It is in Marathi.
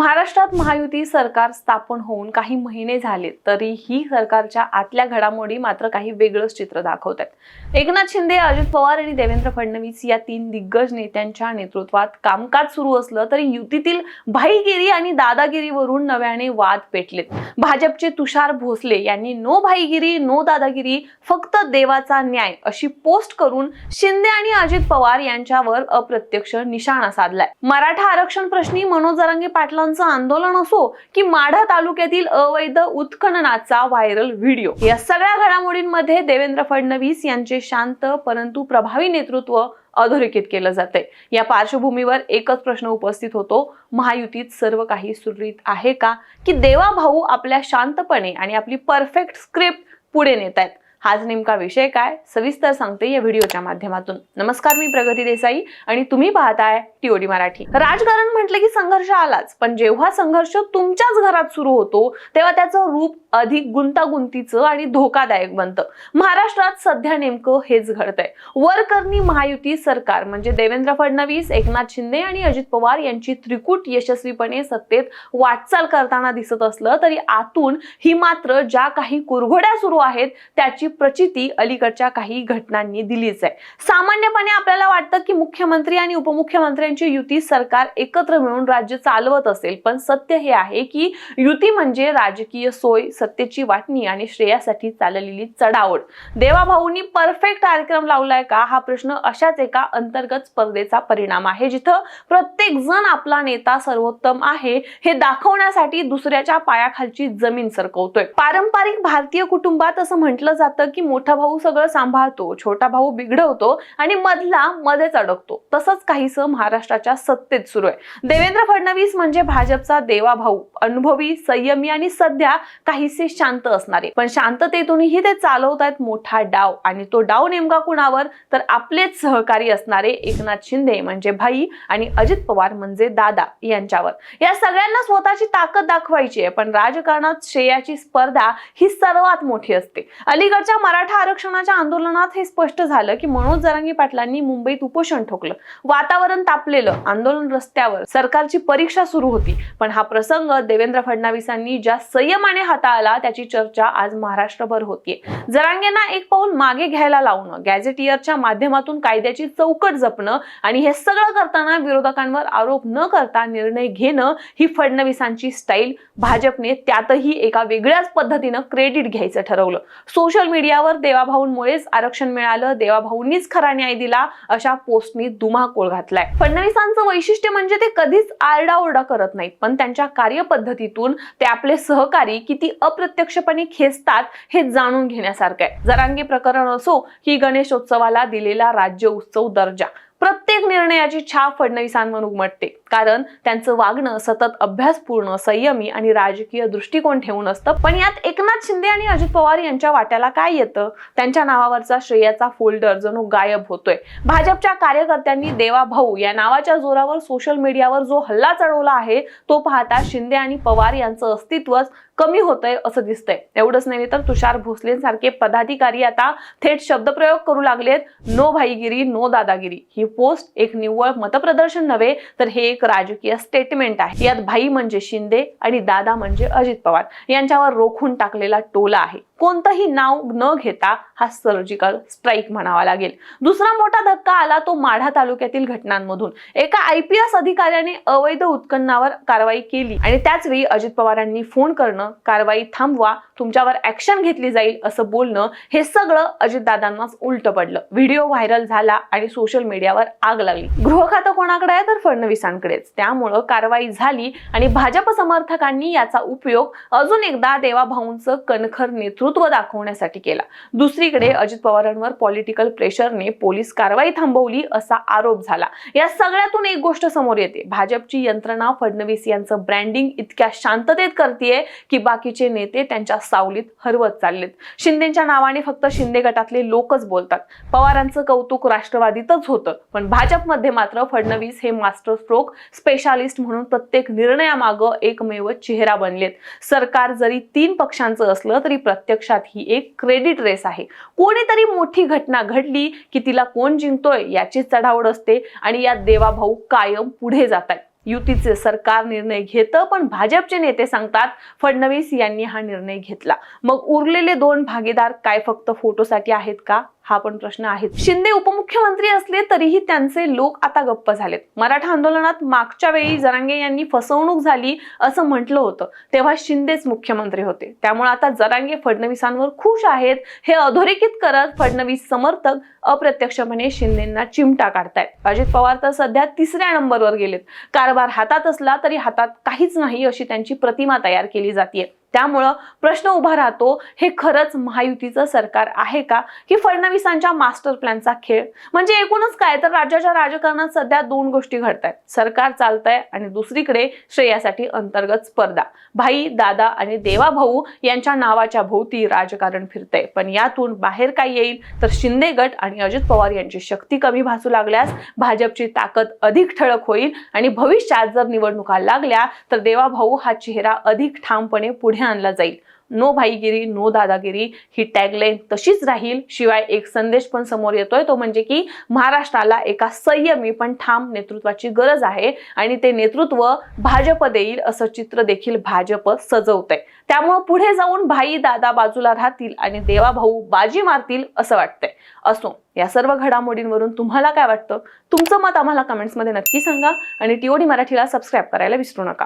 महाराष्ट्रात महायुती सरकार स्थापन होऊन काही महिने झाले तरी ही सरकारच्या आतल्या घडामोडी मात्र काही वेगळंच चित्र दाखवतात. एकनाथ शिंदे अजित पवार आणि देवेंद्र फडणवीस या तीन दिग्गज नेत्यांच्या नेतृत्वात कामकाज सुरू असलं तरी युतीतील भाईगिरी आणि दादागिरीवरून नव्याने वाद पेटलेत. भाजपचे तुषार भोसले यांनी नो भाईगिरी नो दादागिरी फक्त देवाचा न्याय अशी पोस्ट करून शिंदे आणि अजित पवार यांच्यावर अप्रत्यक्ष निशाणा साधलाय. मराठा आरक्षण प्रश्नी मनोज जरांगे पाटलांचं आंदोलन असो की माढा तालुक्यातील अवैध उत्खननाचा व्हायरल व्हिडिओ. या सगळ्या घडामोडींमध्ये देवेंद्र फडणवीस यांचे शांत परंतु प्रभावी नेतृत्व अधोरेखित केलं जातंय. या पार्श्वभूमीवर एकच प्रश्न उपस्थित होतो महायुतीत सर्व काही सुरळीत आहे का? की देवा भाऊ आपल्या शांतपणे आणि आपली परफेक्ट स्क्रिप्ट पुढे नेत आहेत हाच नेमका विषय काय? सविस्तर सांगते या व्हिडिओच्या माध्यमातून. नमस्कार मी प्रगती देसाई आणि तुम्ही पाहताय टीओडी मराठी. राजकारण म्हटलं की संघर्ष आलाच. पण जेव्हा संघर्ष तुमच्याच घरात सुरू होतो तेव्हा त्याचं रूप अधिक गुंतागुंतीचं आणि धोकादायक बनतं. महाराष्ट्रात सध्या नेमकं हेच घडतंय. वरकरणी महायुती सरकार म्हणजे देवेंद्र फडणवीस एकनाथ शिंदे आणि अजित पवार यांची त्रिकूट यशस्वीपणे सत्तेत वाटचाल करताना दिसत असलं तरी आतून ही मात्र ज्या काही कुरघोड्या सुरू आहेत त्याची प्रचिती अलीकडच्या काही घटनांनी दिलीच आहे. सामान्यपणे आपल्याला वाटतं की मुख्यमंत्री आणि उपमुख्यमंत्री उपमुख्यमंत्र्यांची युती सरकार एकत्र मिळून राज्य चालवत असेल. पण सत्य हे आहे की युती म्हणजे राजकीय सोय सत्तेची वाटणी आणि श्रेयासाठी चाललेली चढावड देवाभाऊंनी परफेक्ट कार्यक्रम लावलाय का? हा प्रश्न अशाच एका अंतर्गत स्पर्धेचा परिणाम आहे जिथं प्रत्येक जण आपला नेता सर्वोत्तम आहे हे दाखवण्यासाठी दुसऱ्याच्या पायाखालची जमीन सरकवतोय. पारंपरिक भारतीय कुटुंबात असं म्हटलं जातं की मोठा भाऊ सगळं सांभाळतो छोटा भाऊ बिघडवतो आणि मधला मध्येच अडकतो. तसंच काहीसं महाराष्ट्राच्या सत्तेत सुरू आहे. देवेंद्र फडणवीस म्हणजे भाजपचा देवा भाऊ. अनुभवी संयमी आणि सध्या काहीसे शांत असणारे. पण शांततेतूनही ते चालवत आहेत मोठा डाव. आणि तो डाव नेमका कुणावर? तर आपलेच सहकारी असणारे एकनाथ शिंदे म्हणजे भाई आणि अजित पवार म्हणजे दादा यांच्यावर. या सगळ्यांना स्वतःची ताकद दाखवायची आहे. पण राजकारणात श्रेयाची स्पर्धा ही सर्वात मोठी असते. अलीकडच्या मराठा आरक्षणाच्या आंदोलनात हे स्पष्ट झालं की मनोज जरांगी पाटलांनी मुंबईत उपोषण ठोकलं. वातावरण व्यापलेलं आंदोलन रस्त्यावर. सरकारची परीक्षा सुरू होती. पण हा प्रसंग देवेंद्र फडणवीसांनी ज्या संयमाने हाताळला त्याची चर्चा आज महाराष्ट्रभर होतीये. जरांगेंना एक पाऊल मागे घ्यायला लावणं गॅझेटियरच्या माध्यमातून कायद्याची चौकट जपणं आणि हे सगळं करताना विरोधकांवर आरोप न करता निर्णय घेणं ही फडणवीसांची स्टाईल. भाजपने त्यातही एका वेगळ्याच पद्धतीनं क्रेडिट घ्यायचं ठरवलं. सोशल मीडियावर देवाभाऊंमुळेच आरक्षण मिळालं देवाभाऊंनीच खरा न्याय दिला अशा पोस्टनी धुमाकूळ घातलाय. फडणवीसांचं वैशिष्ट्य म्हणजे ते कधीच आरडाओरडा करत नाहीत. पण त्यांच्या कार्यपद्धतीतून ते आपले सहकारी किती अप्रत्यक्षपणे खेचतात हे जाणून घेण्यासारखं आहे. जरांगी प्रकरण असो की गणेशोत्सवाला दिलेला राज्य उत्सव दर्जा. प्रत्येक निर्णयाची छाप फडणवीसांवर उमटते. कारण त्यांचं वागणं सतत अभ्यासपूर्ण संयमी आणि राजकीय दृष्टिकोन ठेवून असतं. पण यात एकनाथ शिंदे आणि अजित पवार यांच्या वाट्याला काय येतं? त्यांच्या नावावरचा श्रेयाचा फोल्डर जणू गायब होतोय. भाजपच्या कार्यकर्त्यांनी देवा भाऊ या नावाच्या जोरावर सोशल मीडियावर जो हल्ला चढवला आहे तो पाहता शिंदे आणि पवार यांचं अस्तित्वच कमी होतंय असं दिसतंय. एवढंच नव्हे तर तुषार भोसलेंसारखे पदाधिकारी आता थेट शब्दप्रयोग करू लागलेत. नो भाईगिरी नो दादागिरी. ही पोस्ट एक निव्वळ मतप्रदर्शन नव्हे तर हे एक राजकीय स्टेटमेंट आहे. यात भाई म्हणजे शिंदे आणि दादा म्हणजे अजित पवार यांच्यावर रोखून टाकलेला टोला आहे. कोणतंही नाव न घेता हा सर्जिकल स्ट्राईक म्हणावा लागेल. दुसरा मोठा धक्का आला तो माढा तालुक्यातील घटनांमधून. एका आय पी एस अधिकाऱ्याने अवैध उत्खननावर कारवाई केली आणि त्याचवेळी अजित पवारांनी फोन करणं कारवाई थांबवा तुमच्यावर ऍक्शन घेतली जाईल असं बोलणं हे सगळं अजितदादांनाच उलट पडलं. व्हिडिओ व्हायरल झाला आणि सोशल मीडियावर आग लागली. गृह खातं कोणाकडे आहे? तर फडणवीसांकडे. फडणवीसांकडेच त्यामुळं कारवाई झाली आणि भाजप समर्थकांनी याचा उपयोग अजून एकदा देवाभाऊंचं कणखर नेतृत्व दाखवण्यासाठी केला. दुसरीकडे अजित पवारांवर पॉलिटिकल प्रेशरने पोलीस कारवाई थांबवली असा आरोप झाला. या सगळ्यातून एक गोष्ट समोर येते. भाजपची यंत्रणा फडणवीस यांचं ब्रँडिंग इतक्या शांततेत करतीये की बाकीचे नेते त्यांच्या सावलीत हरवत चाललेत. शिंदेच्या नावाने फक्त शिंदे गटातले लोकच बोलतात. पवारांचं कौतुक राष्ट्रवादीतच होतं. पण भाजपमध्ये मात्र फडणवीस हे मास्टर स्ट्रोक स्पेशालिस्ट म्हणून प्रत्येक निर्णयामागं एकमेव चेहरा बनलेत. सरकार जरी तीन पक्षांचं असलं तरी प्रत्यक्षात ही एक क्रेडिट रेस आहे. कोणीतरी मोठी घटना घडली की तिला कोण जिंकतोय याची चढावड असते आणि यात देवाभाऊ कायम पुढे जात आहेत युतीचे सरकार निर्णय घेतं पण भाजपचे नेते सांगतात फडणवीस यांनी हा निर्णय घेतला. मग उरलेले दोन भागीदार काय फक्त फोटोसाठी आहेत का? हा पण प्रश्न आहे शिंदे उपमुख्यमंत्री असले तरीही त्यांचे लोक आता गप्प झालेत. मराठा आंदोलनात मागच्या वेळी जरांगे यांनी फसवणूक झाली असं म्हटलं होतं. तेव्हा शिंदेच मुख्यमंत्री होते. त्यामुळे आता जरांगे फडणवीसांवर खुश आहेत. हे अधोरेखित करत फडणवीस समर्थक अप्रत्यक्षपणे शिंदेना चिमटा काढतायत. अजित पवार तर सध्या तिसऱ्या नंबरवर गेलेत. कारभार हातात असला तरी हातात काहीच नाही अशी त्यांची प्रतिमा तयार केली जाते त्यामुळं प्रश्न उभा राहतो हे खरंच महायुतीचं सरकार आहे का? की फडणवीसांच्या मास्टर प्लॅनचा खेळ? म्हणजे एकूणच काय? तर राज्याच्या राजकारणात सध्या दोन गोष्टी घडत आहेत सरकार चालतंय आणि दुसरीकडे श्रेयासाठी अंतर्गत स्पर्धा. भाई दादा आणि देवा भाऊ यांच्या नावाच्या भोवती राजकारण फिरतंय. पण यातून बाहेर काय येईल? तर शिंदे गट आणि अजित पवार यांची शक्ती कमी भासू लागल्यास भाजपची ताकद अधिक ठळक होईल आणि भविष्यात जर निवडणुका लागल्या तर देवा भाऊ हा चेहरा अधिक ठामपणे पुढे आणला जाईल. नो भाईगिरी नो दादागिरी ही टॅगलाईन तशीच राहील. शिवाय एक संदेश पण समोर येतोय तो म्हणजे की महाराष्ट्राला एका संयमी पण ठाम नेतृत्वाची गरज आहे आणि ते नेतृत्व भाजप देईल असं चित्र देखील भाजप सजवतंय. त्यामुळं पुढे जाऊन भाई दादा बाजूला राहतील आणि देवाभाऊ बाजी मारतील असं वाटतंय. असो या सर्व घडामोडींवरून तुम्हाला काय वाटतं? तुमचं मत आम्हाला कमेंट्समध्ये नक्की सांगा आणि टीओडी मराठीला सबस्क्राईब करायला विसरू नका.